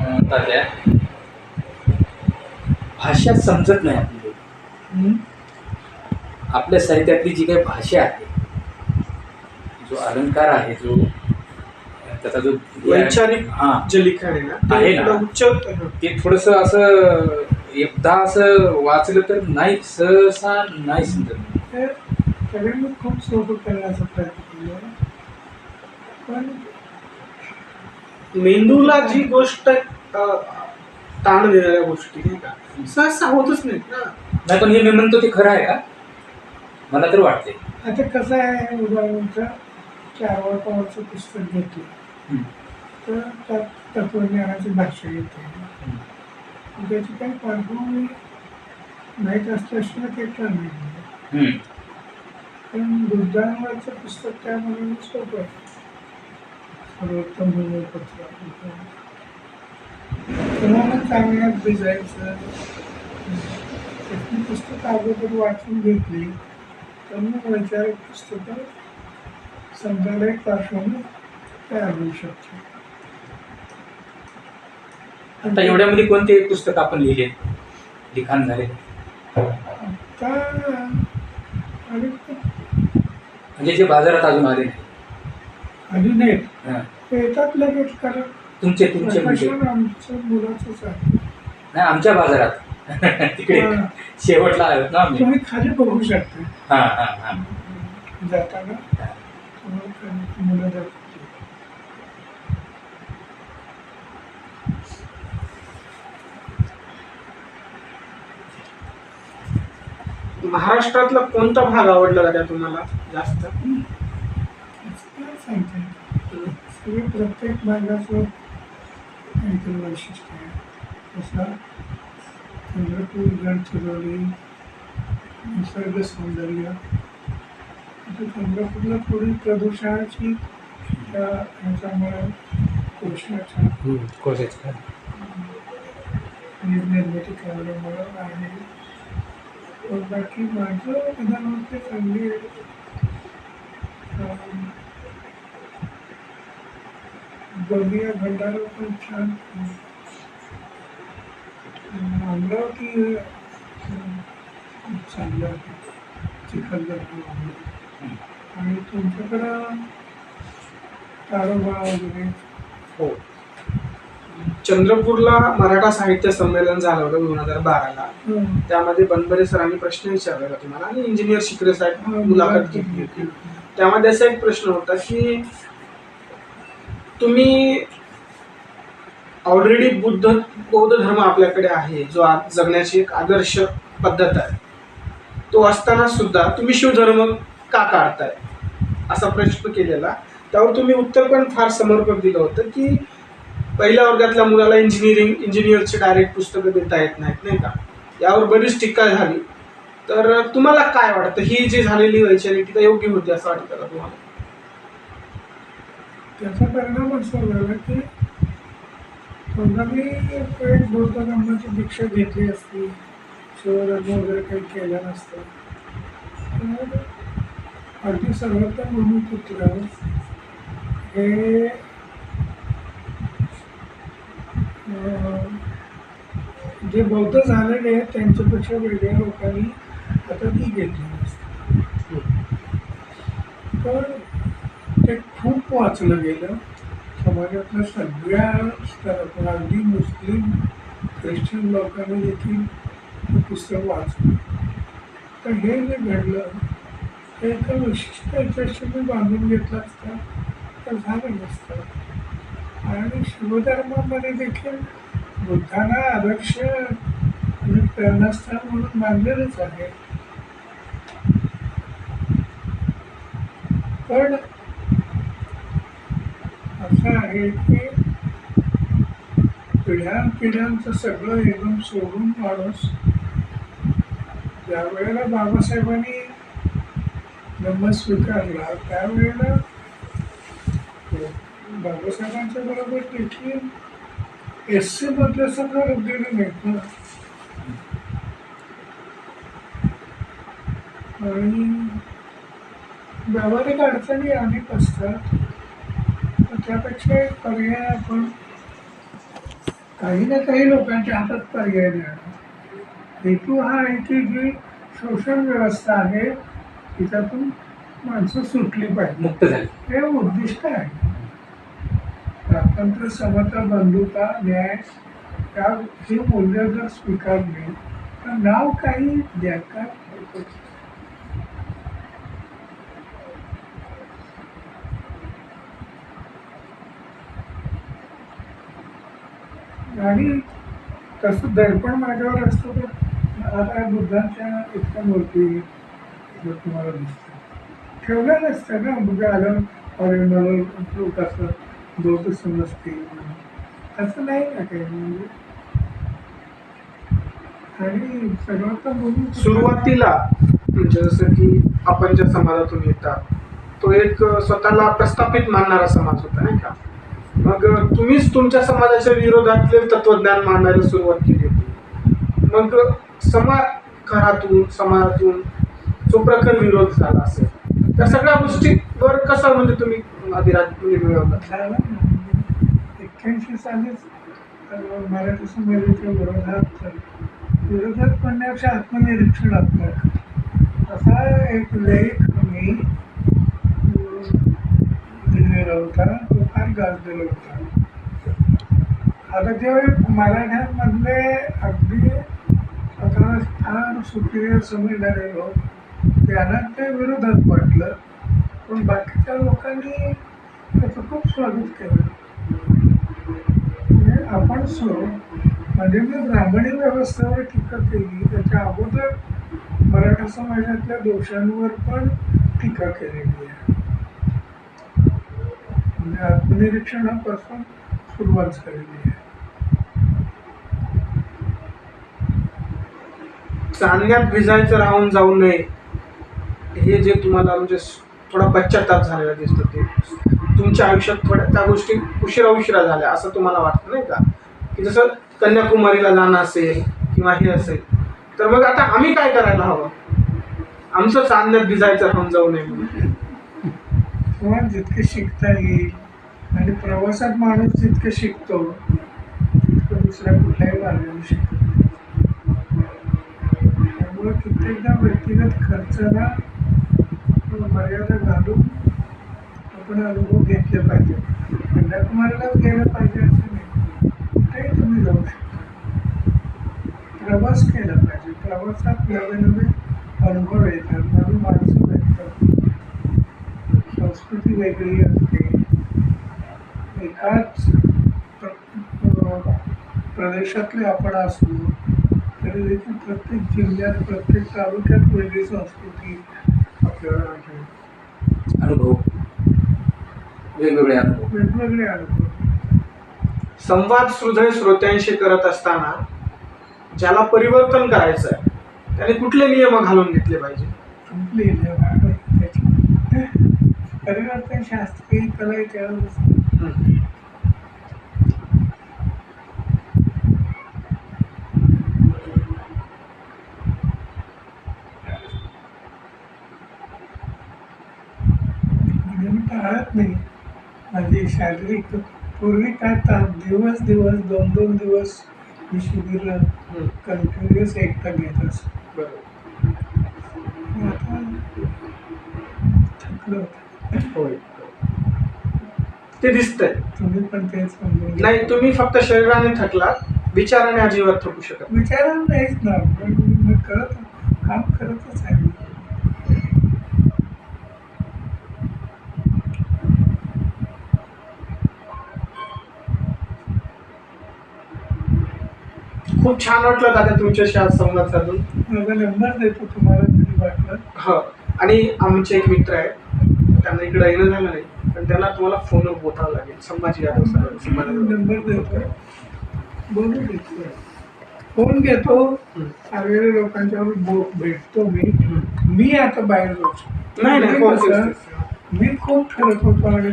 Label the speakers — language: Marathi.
Speaker 1: अं, तात्या भाषा समजत नाही आपली. आपल्या साहित्यातली जी काही भाषा आहे जो अलंकार आहे जो त्याचा जो
Speaker 2: वैचारिक
Speaker 1: हा.
Speaker 2: जे लिखाण आहे ना
Speaker 1: आहे ना.
Speaker 2: उच्च
Speaker 1: ते थोडस असं एकदा असं वाचलं तर नाही सहसा नाही समजत.
Speaker 3: खूप सोपं करण्याचा प्रयत्न केला. पण
Speaker 2: मेंदूला जी गोष्ट ताण देणाऱ्या गोष्टी नाही का? सहसा होतच नाहीत ना.
Speaker 1: नाही पण हे मी म्हणतो ते खरं आहे का? मला तर वाटते
Speaker 3: आता कसं आहे उदाहरणार्थ चारवा पावाचं पुस्तक घेतलं.
Speaker 1: हम्म.
Speaker 3: तर त्यात तत्वज्ञानाची भाषा येते. त्याची काही पार्श्वभूमी माहीत असल्याशिवाय ते तर नाही.
Speaker 1: हम्म.
Speaker 3: पण बुद्धांवरचं पुस्तक त्यामध्ये सोपं आहे. सर्वोत्तम तुम्हाला चांगल्यात भिजायचं. पुस्तकं अगोदर वाचून घेतली तर मग वैचारिक पुस्तकं एक पार्श्वभूमी तयार होऊ शकते
Speaker 1: आता एवढ्यामध्ये कोणते पुस्तक आपण लिहिले? लिखाण झाले. म्हणजे जे बाजारात अजून आले नाही.
Speaker 3: अजून एक
Speaker 1: हा.
Speaker 3: येतात लगेच
Speaker 1: तुमचे तुमचे म्हणजे
Speaker 3: प्रकाशन आमचं मुलाचंच आहे.
Speaker 1: नाही आमच्या बाजारात. तिकडे
Speaker 3: हा.
Speaker 1: शेवटला आहोत ना आम्ही.
Speaker 3: तुम्ही खाली बघू शकता.
Speaker 1: हा हा हा.
Speaker 3: जाताना तुम्हाला मुलं दाखवतील.
Speaker 2: महाराष्ट्रातला कोणता भाग आवडला दादा तुम्हाला जास्त?
Speaker 3: असं काय सांगता येईल? सगळे प्रत्येक भागाचं काहीतरी वैशिष्ट्य आहे. तसा चंद्रपूर गडचिरोली निसर्ग सौंदर्य. चंद्रपूरला थोडी प्रदूषणाची त्या ह्याच्यामुळे कोशाच्या निर्मिती करण्यामुळं आहे पण बाकी माझं प्रधानमंत्री चांगली आहे. गोंदिया भंडारा पण छान. अमरावती अं, चांगलं आहे. चिखलदरा आणि तुमच्याकडं ताडोबा वगैरे?
Speaker 1: हो.
Speaker 2: चंद्रपूरला मराठा साहित्य संमेलन झालं होतं दोन हजार बाराला. त्यामध्ये बनबरे सरांनी प्रश्न विचारला होता तुम्हाला आणि इंजिनियर शिकरे साहेब मुलाखत घेतली होती. त्यामध्ये असा एक प्रश्न होता की तुम्ही ऑलरेडी बुद्ध बौद्ध धर्म आपल्याकडे आहे जो आज जगण्याची एक आदर्श पद्धत आहे. तो असताना सुद्धा तुम्ही शिवधर्म का काढताय? असा प्रश्न केलेला. त्यावर तुम्ही उत्तर पण फार समर्पक दिलं होतं की पहिल्या वर्गातल्या मुलाला इंजिनिअरिंग इंजिनियरचे डायरेक्ट पुस्तकं देता येत नाहीत नाही का? यावर बरीच टीका झाली. तर तुम्हाला काय वाटतं? ही जी झालेली वैचारिक टीका योग्य होती असं वाटतं का तुम्हाला?
Speaker 3: त्याचा परिणाम असा झाला की समजा मी एक बौद्ध धर्माची दीक्षा घेतली असती. शिवधर्म वगैरे काही केलं नसतं. तर अगदी सर्वोत्तम भूमिपुत्र हे जे बौद्ध झालेले आहेत त्यांच्यापेक्षा वेगळ्या लोकांनी आता ती घेतली नसते. तर ते खूप वाचलं गेलं. समाजातल्या सगळ्या स्तरातून अगदी मुस्लिम ख्रिश्चन लोकांनी देखील हे पुस्तक वाचलं. तर हे जे घडलं ते एका विशिष्ट याच्याशी मी बांधून घेतलं असतं तर झालं नसतं. आणि शिवधर्मामध्ये देखील बुद्धांना आदर्श आणि प्रेरणास्थान म्हणून मानलेलंच आहे. पण असं आहे की पिढ्यान पिढ्यांचं सगळं एकदम सोडून माणूस ज्या वेळेला बाबासाहेबांनी धम्म स्वीकारला त्यावेळेला बाबासाहेबांच्या बरोबर देखील एस सी मधले सगळं रुजलेले नाहीत आणि व्यावहारिक अडचणी अनेक असतात. त्यापेक्षा एक पर्याय आपण काही ना काही लोकांच्या हातात पर्याय नाही हेतू हा आहे की जी शोषण व्यवस्था आहे तिच्यातून माणसं सुटली पाहिजे
Speaker 1: मुक्त झाली.
Speaker 3: हे उद्दिष्ट आहे. स्वातंत्र्य समता बंधुता न्याय या ही मूल्य जर स्वीकारली तर नाव काही द्या का आणि तसं दडपण माझ्यावर असतं तर आता बुद्धांच्या इतक्या मूर्ती जर तुम्हाला दिसतात ठेवल्या नसतं ना बुद्ध आलं अरे कसं लोक असं दोष समजतील असं नाही ना काही म्हणजे. आणि सर्वात म्हणून
Speaker 2: सुरुवातीला म्हणजे जसं की आपण ज्या समाजातून येतात तो एक स्वतःला प्रस्थापित मानणारा समाज होता नाही का? मग तुम्हीच तुमच्या समाजाच्या विरोधातले तत्वज्ञान मांडायला सुरुवात केली होती. मग समाजकारातून समाजातून जो प्रखर विरोध झाला असेल त्या सगळ्या गोष्टीवर कसा म्हणजे तुम्ही अधिराज मिळवला?
Speaker 3: एक्क्याऐंशी सालीच मराठी समाजाच्या विरोधात विरोधात आत्मनिरीक्षण आत्मनिरीक्षणात्मक असा एक लेख मी लिहिलेला होता. गाजलेला होता आता जे मराठ्यांमधले अगदी स्वतःला फार सुपिरियर समजणारे लोक त्यांना ते विरोधात वाटलं पण बाकीच्या लोकांनी त्याचं खूप स्वागत केलं. म्हणजे आपण सो म्हणजे मी ब्राह्मणी व्यवस्थेवर टीका केली. त्याच्या अगोदर मराठा समाजातल्या दोषांवर पण टीका केलेली आहे. म्हणजे आत्मनिरीक्षणापासून सुरुवात झालेली आहे.
Speaker 2: चांदण्यात भिजायचं राहून जाऊ नये हे जे तुम्हाला म्हणजे थोडा पश्चाताप झालेला दिसतो ते तुमच्या आयुष्यात थोड्या त्या गोष्टी उशिरा उशिरा झाल्या असं तुम्हाला वाटतं नाही का? की जसं कन्याकुमारीला जाणं असेल किंवा हे असेल तर मग आता आम्ही काय करायला हवं? आमचं चांदण्यात भिजायचं राहून जाऊ नये म्हणून
Speaker 3: किंवा जितके शिकता येईल आणि प्रवासात माणूस जितकं शिकतो तितकं दुसऱ्या कुठल्याही मार्गाने शिकतो. त्यामुळे कित्येकदा व्यक्तिगत खर्चाला मर्यादा घालून आपण अनुभव घेतले पाहिजे. कन्याकुमारीलाच गेलं पाहिजे असं नाही. कुठेही तुम्ही जाऊ शकता. प्रवास केला पाहिजे. प्रवासात नवे नवे अनुभव येतात नवी माणसं वेगळी असते. एकाच प्र- प्रदेशातले आपण असलो तरी देखील प्रत्येक जिल्ह्यात प्रत्येक तालुक्यात वेगळी संस्कृती आपल्याला आढळते
Speaker 1: अनुभव. वेगवेगळे अनुभव.
Speaker 3: वेगवेगळे अनुभव.
Speaker 2: संवाद हृदय श्रोत्यांशी करत असताना ज्याला परिवर्तन करायचं आहे त्याने कुठले नियम घालून घेतले पाहिजे?
Speaker 3: संपली त्याची परिवर्तन शास्त्रीय कला त्यावेळेस नाही. माझी शारीरिक पूर्वी काय ताप दिवस दिवस दोन दोन दिवस मी शिबिर
Speaker 2: हम्म.
Speaker 3: कंटिन्युअस एकटा घेत असतो. आता थकलो
Speaker 2: होय ते दिसतंय
Speaker 3: तुम्ही पण तेच समजून घ्या.
Speaker 2: नाही तुम्ही फक्त शरीराने थकला विचाराने अजिबात थकू शकत नाही.
Speaker 3: विचारायला नाहीच ना पण मी करत काम करतच आहे मी.
Speaker 2: खूप छान वाटलं दादा तुमच्याशी आज संवाद साधून
Speaker 3: माझा नंबर देतो तुम्हाला कधी वाटलं
Speaker 2: हो आणि आमचे एक मित्र आहेत त्यांना इकडे येणं झालं नाही पण त्यांना तुम्हाला फोनवर बोलावं लागेल. संभाजी यादव सर संभाजी.
Speaker 3: नंबर देतो. बोलू देतो फोन घेतो. आलेल्या लोकांच्यावर बो भेटतो मी. मी आता बाहेर जाऊ शकतो.
Speaker 2: नाही नाही
Speaker 3: मी खूप फिरत होतो आणि